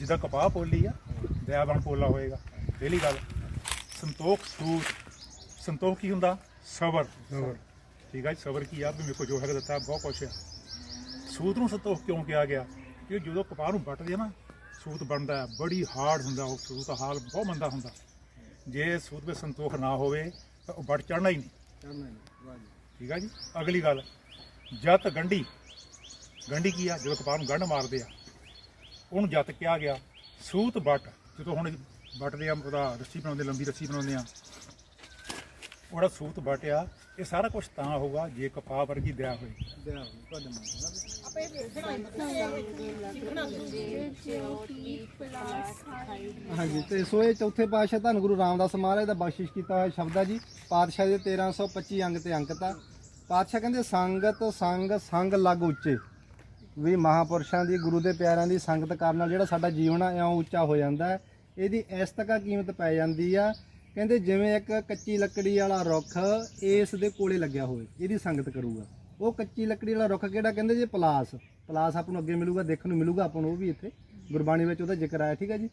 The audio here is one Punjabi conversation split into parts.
ਜਿੱਦਾਂ ਕਪਾਹ ਪੋਲੀ ਆ ਦਇਆਬਨ ਪੋਲਾ ਹੋਏਗਾ। ਪਹਿਲੀ ਗੱਲ ਸੰਤੋਖ ਸੂਤ। ਸੰਤੋਖ ਕੀ ਹੁੰਦਾ? ਸਬਰ। ਸਬਰ। ਠੀਕ ਹੈ ਸਬਰ ਕੀ ਆ? ਵੀ ਮੇਰੇ ਕੋਲ ਜੋ ਹੈਗਾ ਦਿੱਤਾ ਬਹੁਤ ਕੁਛ ਆ। ਸੂਤ ਨੂੰ ਸੰਤੋਖ ਕਿਉਂ ਕਿਹਾ ਗਿਆ? ਕਿ ਜਦੋਂ ਕਪਾਹ ਨੂੰ ਵੱਟਦੇ ਆ ਨਾ ਸੂਤ ਬਣਦਾ ਹੈ, ਬੜੀ ਹਾਰਡ ਹੁੰਦਾ ਉਹ ਸੂਤ ਹਾਲ ਬਹੁਤ ਮੰਦਾ ਹੁੰਦਾ। ਜੇ ਸੂਤ ਵਿੱਚ ਸੰਤੋਖ ਨਾ ਹੋਵੇ ਤਾਂ ਉਹ ਵੱਟ ਚੜਨਾ ਹੀ ਨਹੀਂ। ਠੀਕ ਆ ਜੀ? ਅਗਲੀ ਗੱਲ ਜਤ ਗੰਢੀ। ਗੰਢੀ ਕੀ ਆ? ਜਦੋਂ ਕਪਾਹ ਨੂੰ ਗੰਢ ਮਾਰਦੇ ਆ ਉਹਨੂੰ ਜੱਤ ਕਿਹਾ ਗਿਆ, ਸੂਤ ਵੱਟ ਜਦੋਂ ਹੁਣ ਵੱਟਦੇ ਆ, ਉਹਦਾ ਰੱਸੀ ਬਣਾਉਂਦੇ, ਲੰਬੀ ਰੱਸੀ ਬਣਾਉਂਦੇ ਆ। ਉਹਦਾ ਸੂਤ ਵੱਟ ਆ, ਇਹ ਸਾਰਾ ਕੁਝ ਤਾਂ ਹੋਊਗਾ ਜੇ ਕਪਾਹ ਵਰਗੀ ਦਇਆ ਹੋਏ। ਹਾਂਜੀ, ਤੇ ਸੋ ਇਹ ਚੌਥੇ ਪਾਤਸ਼ਾਹ ਧੰਨ ਗੁਰੂ ਰਾਮਦਾਸ ਮਹਾਰਾਜ ਦਾ ਬਖਸ਼ਿਸ਼ ਕੀਤਾ ਹੋਇਆ ਸ਼ਬਦ ਆ ਜੀ। ਪਾਤਸ਼ਾਹ ਦੇ 1325 ਅੰਗ ਤੇ ਅੰਕਤਾ ਪਾਤਸ਼ਾਹ ਕਹਿੰਦੇ, ਸੰਗਤ, ਸੰਗ ਸੰਗ ਲੱਗ ਉੱਚੇ। ਵੀ ਮਹਾਪੁਰਸ਼ਾਂ ਦੀ, ਗੁਰੂ ਦੇ ਪਿਆਰਿਆਂ ਦੀ ਸੰਗਤ ਕਰਨ ਨਾਲ ਜਿਹੜਾ ਸਾਡਾ ਜੀਵਨ ਆ ਇਉਂ ਉੱਚਾ ਹੋ ਜਾਂਦਾ ਹੈ। ਇਹਦੀ ਇਸ ਤੱਕ ਕੀਮਤ ਪੈ ਜਾਂਦੀ ਆ। ਕਹਿੰਦੇ ਜਿਵੇਂ ਇੱਕ ਕੱਚੀ ਲੱਕੜੀ ਵਾਲਾ ਰੁੱਖ ਇਸ ਦੇ ਕੋਲੇ ਲੱਗਿਆ ਹੋਵੇ, ਇਹਦੀ ਸੰਗਤ ਕਰੂਗਾ। ਉਹ ਕੱਚੀ ਲੱਕੜੀ ਵਾਲਾ ਰੁੱਖ ਕਿਹੜਾ? ਕਹਿੰਦੇ ਜੀ ਪਲਾਸ। ਪਲਾਸ ਆਪਾਂ ਨੂੰ ਅੱਗੇ ਮਿਲੂਗਾ, ਦੇਖਣ ਨੂੰ ਮਿਲੂਗਾ, ਆਪਾਂ ਨੂੰ ਉਹ ਵੀ ਇੱਥੇ। ਗੁਰਬਾਣੀ ਵਿੱਚ ਉਹਦਾ ਜ਼ਿਕਰ ਆਇਆ, ਠੀਕ ਹੈ ਜੀ?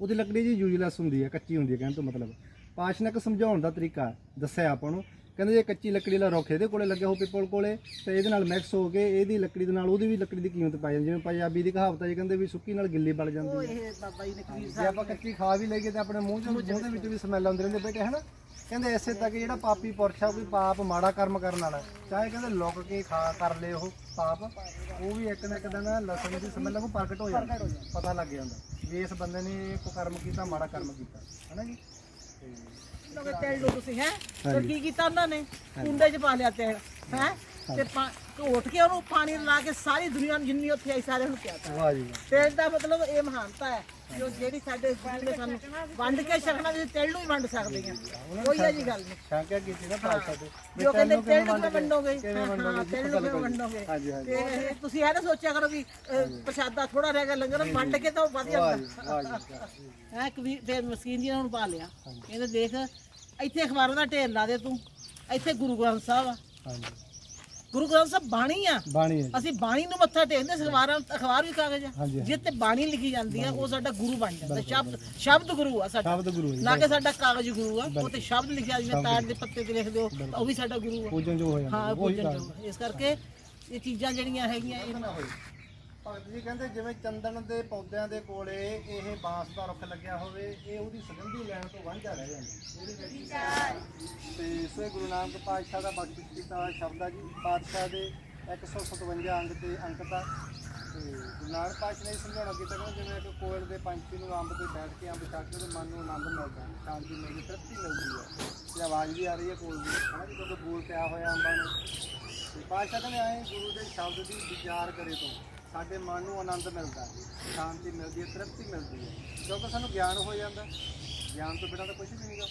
ਉਹਦੀ ਲੱਕੜੀ ਜੀ ਯੂਜ਼ਲੈਸ ਹੁੰਦੀ ਹੈ ਕੱਚੀ ਹੁੰਦੀ ਹੈ ਕਹਿਣ ਤੋਂ ਮਤਲਬ। ਪਾਸ਼ ਸਮਝਾਉਣ ਦਾ ਤਰੀਕਾ ਦੱਸਿਆ ਆਪਾਂ ਨੂੰ। ਕਹਿੰਦੇ ਜੇ ਕੱਚੀ ਲੱਕੜੀ ਵਾਲਾ ਰੁੱਖ ਇਹਦੇ ਕੋਲੇ ਲੱਗਿਆ ਹੋ ਪਿੱਪਲ ਕੋਲੇ ਤੇ ਇਹਦੇ ਨਾਲ ਮਿਕਸ ਹੋ ਕੇ ਇਹਦੀ ਲੱਕੜੀ ਦੇ ਨਾਲ ਉਹਦੀ ਵੀ ਲੱਕੜੀ ਦੀ ਕੀਮਤ ਪੈ ਜਾਂਦੀ ਜਿਵੇਂ ਪੰਜਾਬੀ ਦੀ ਕਹਾਵਤ ਹੈ ਜੀ ਕਹਿੰਦੇ ਵੀ ਸੁੱਕੀ ਨਾਲ ਗਿੱਲੀ ਬਲ ਜਾਂਦੀ ਹੈ। ਇਹ ਬਾਬਾ ਜੀ ਨੇ ਕਬੀਰ ਜੇ ਆਪਾਂ ਕੱਚੀ ਖਾ ਵੀ ਲਈਏ ਤੇ ਆਪਣੇ ਮੂੰਹ ਚੋਂ ਮੂੰਹ ਦੇ ਵਿੱਚ ਵੀ ਸਮੈਲ ਆਉਂਦੀ ਰਹਿੰਦੀ ਬੇਟੇ ਹਨਾ? ਕਹਿੰਦੇ ਇਸੇ ਤੱਕ ਜਿਹੜਾ ਪਾਪੀ ਪੁਰਸ਼ ਆ ਕੋਈ ਪਾਪ ਮਾੜਾ ਕਰਮ ਕਰਨ ਵਾਲਾ। ਚਾਹੇ ਕਹਿੰਦੇ ਲੁੱਕ ਕੇ ਖਾ ਕਰ ਲੇ ਉਹ ਪਾਪ ਉਹ ਵੀ ਇੱਕ ਨਾ ਇੱਕ ਦਿਨ ਲਸਣ ਦੀ ਸਮੈਲ ਨੂੰ ਪ੍ਰਗਟ ਹੋ ਜਾਂਦਾ ਪਤਾ ਲੱਗ ਜਾਂਦਾ ਵੀ ਇਸ ਬੰਦੇ ਨੇ ਕੋ ਕਰਮ ਕੀਤਾ ਮਾੜਾ ਕਰਮ ਕੀਤਾ। ਹਨਾ ਜੀ? ਲੋਕੇ ਤੇਲ ਲੋ ਤੁਸੀਂ ਹੈ? ਫਿਰ ਕੀ ਕੀਤਾ ਉਹਨਾਂ ਨੇ? ਕੁੰਡੇ 'ਚ ਪਾ ਲਿਆ ਤੇਲ ਹੈ? ਤੇ ਪਾ- ਘੋਟ ਕੇ ਉਹਨੂੰ ਪਾਣੀ ਲਾ ਕੇ ਸਾਰੀ ਦੁਨੀਆ ਨੂੰ ਜਿੰਨੀ ਉੱਥੇ ਆਈ ਸਾਰਿਆਂ ਨੂੰ ਪਿਆਤਾ। ਵਾਹ ਜੀ ਵਾਹ। ਤੇਲ ਦਾ ਮਤਲਬ ਇਹ ਮਹਾਨਤਾ ਹੈ ਜੋ ਜਿਹੜੀ ਸਾਡੇ ਗੁਰੂ ਨੇ ਸਾਨੂੰ ਵੰਡ ਕੇ ਛਕਣਾ ਵੀ ਤੇਲ ਨੂੰ ਹੀ ਵੰਡ ਸਕਦੇ ਹਾਂ। ਕੋਈ ਇਹ ਜੀ ਗੱਲ ਨਹੀਂ। ਸ਼ਾਂਕਿਆ ਕੀਤੀ ਨਾ ਪਾਸ਼ਾ ਦੇ ਜੋ ਕਹਿੰਦੇ ਤੇਲ ਨੂੰ ਕਿਵੇਂ ਵੰਡੋਗੇ? ਹਾਂ, ਜੀ, ਤੇਲ ਨੂੰ ਕਿਵੇਂ ਜੀ। ਵੰਡੋਗੇ? ਹਾਂਜੀ ਹਾਂਜੀ। ਤੇ ਤੁਸੀਂ ਇਹ ਨਾ ਸੋਚਿਆ ਕਰੋ ਵੀ ਪ੍ਰਸ਼ਾਦਾ ਥੋੜਾ ਰਹਿ ਗਿਆ ਲੰਗਰ ਵੰਡ ਕੇ ਤਾਂ ਉਹ ਵਧ ਵਾਹ ਜੀ ਵਾਹ ਜੀ ਵਾਹ। ਹੈ ਕਬੀਰ ਫਿਰ ਮਸਕੀਨ ਜੀ ਨੂੰ ਪਾ ਲਿਆ। ਕਹਿੰਦੇ ਦੇਖ ਇੱਥੇ ਅਖਬਾਰਾਂ ਦਾ ਢੇਰ ਲਾ ਦੇ ਤੂੰ। ਇੱਥੇ ਗੁਰੂ ਗ੍ਰੰਥ ਸਾਹਿਬ ਆ। ਹਾਂਜੀ। ਗੁਰੂ ਗ੍ਰੰਥ ਸਾਹਿਬ ਬਾਣੀ ਆ। ਬਾਣੀ ਹੈ ਅਸੀਂ ਬਾਣੀ ਨੂੰ ਮੱਥਾ ਟੇਕਦੇ ਅਖਬਾਰਾਂ ਅਖਬਾਰ ਵੀ ਕਾਗਜ਼ ਆ। ਹਾਂਜੀ। ਜਿੱਤੇ ਬਾਣੀ ਲਿਖੀ ਜਾਂਦੀ ਆ ਉਹ ਸਾਡਾ ਗੁਰੂ ਬਣ ਜਾਂਦਾ। ਸ਼ਬਦ ਸ਼ਬਦ ਗੁਰੂ ਆ ਸਾਡਾ। ਸ਼ਬਦ ਗੁਰੂ ਹੈ ਨਾ ਕਿ ਸਾਡਾ ਕਾਗਜ਼ ਗੁਰੂ ਆ ਉਹ ਤੇ ਸ਼ਬਦ ਲਿਖਿਆ ਜਿਵੇਂ ਤਾੜ ਦੇ ਪੱਤੇ ਤੇ ਲਿਖ ਦਿਓ ਤਾਂ ਉਹ ਵੀ ਸਾਡਾ ਗੁਰੂ ਆ। ਪੂਜਨ ਜੋ ਹੋ ਜਾਂਦਾ ਹਾਂ ਪੂਜਨ ਜੋ ਇਸ ਕਰਕੇ ਇਹ ਚੀਜ਼ਾਂ ਜਿਹੜੀਆਂ ਹੈਗੀਆਂ ਇਹ ਨਾ ਹੋਏ ਭਗਤ ਜੀ ਕਹਿੰਦੇ ਜਿਵੇਂ ਚੰਦਨ ਦੇ ਪੌਦਿਆਂ ਦੇ ਕੋਲੇ ਇਹ ਬਾਂਸ ਦਾ ਰੁੱਖ ਲੱਗਿਆ ਹੋਵੇ ਇਹ ਉਹਦੀ ਸੁਗੰਧੀ ਲੈਣ ਤੋਂ ਵਾਂਝਾ ਰਹਿ ਜਾਂਦਾ ਇਹਦੇ ਵਿੱਚ ਤੇ ਸੋ ਗੁਰੂ ਨਾਨਕ ਪਾਤਸ਼ਾਹ ਦਾ ਬਖਸ਼ਿਸ਼ ਕੀਤਾ ਸ਼ਬਦ ਆ ਜੀ ਪਾਤਸ਼ਾਹ ਦੇ 157 ਅੰਗ ਤੇ ਅੰਕ ਦਾ ਤੇ ਗੁਰੂ ਨਾਨਕ ਪਾਤਸ਼ਾਹ ਨੇ ਸਮਝਾਉਣਾ ਕੀਤਾ ਕਿ ਜਿਵੇਂ ਇੱਕ ਕੋਇਲ ਦੇ ਪੰਛੀ ਨੂੰ ਅੰਬ ਤੇ ਬੈਠ ਕੇ ਅੰਬ ਛੱਡ ਕੇ ਉਹਦੇ ਮਨ ਨੂੰ ਆਨੰਦ ਮਿਲਦਾ ਹੈ, ਸ਼ਾਂਤੀ ਮਿਲਦੀ ਤ੍ਰਿਪਤੀ ਮਿਲਦੀ ਹੈ। ਤੇ ਆਵਾਜ਼ ਵੀ ਆ ਰਹੀ ਹੈ ਕੋਲ ਦੀ ਹਨਾ ਜੀ ਜਦੋਂ ਬੋਲ ਪਿਆ ਹੋਇਆ ਅੰਬਾਂ ਨੂੰ। ਤੇ ਪਾਤਸ਼ਾਹ ਕਹਿੰਦੇ ਆਏ ਗੁਰੂ ਦੇ ਸ਼ਬਦ ਦੀ ਵਿਚਾਰ ਕਰੇ ਤੋਂ। ਸਾਡੇ ਮਨ ਨੂੰ ਆਨੰਦ ਮਿਲਦਾ ਹੈ, ਸ਼ਾਂਤੀ ਮਿਲਦੀ ਹੈ, ਤ੍ਰਿਪਤੀ ਮਿਲਦੀ ਹੈ, ਕਿਉਂਕਿ ਸਾਨੂੰ ਗਿਆਨ ਹੋ ਜਾਂਦਾ ਗਿਆਨ ਤੋਂ ਬਿਨਾਂ ਤਾਂ ਕੁਝ ਨਹੀਂ ਹੈਗਾ